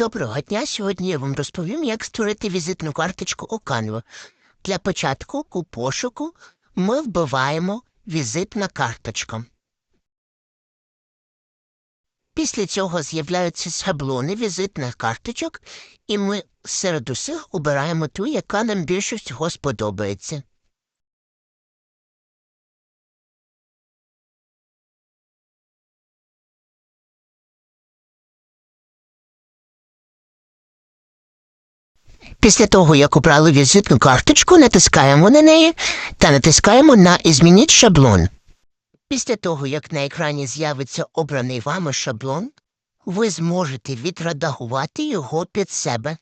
Доброго дня. Сьогодні я вам розповім, як створити візитну карточку у Canva. Для початку у пошуку ми вбиваємо візитна карточка. Після цього з'являються шаблони візитних карточок, і ми серед усіх обираємо ту, яка нам більше всього сподобається. Після того, як обрали візитну карточку, натискаємо на неї та натискаємо на «Змініть шаблон. Після того, як на екрані з'явиться обраний вами шаблон, ви зможете відредагувати його під себе.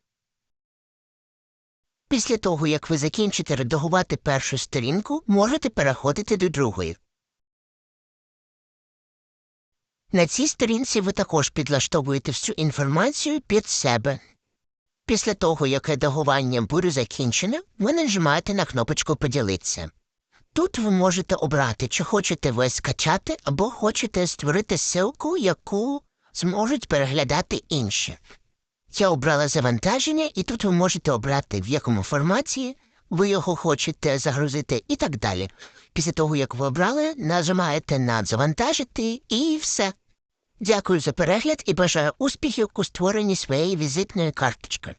Після того, як ви закінчите редагувати першу сторінку, можете переходити до другої. На цій сторінці ви також підлаштовуєте всю інформацію під себе. Після того, як редагування буде закінчене, ви нажимаєте на кнопочку Поділитися. Тут ви можете обрати, чи хочете ви скачати, або хочете створити ссылку, яку зможуть переглядати інші. Я обрала завантаження, і тут ви можете обрати, в якому форматі ви його хочете загрузити і так далі. Після того, як ви обрали, нажимаєте на завантажити і все. Дякую за перегляд і бажаю успіхів у створенні своєї візитної карточки.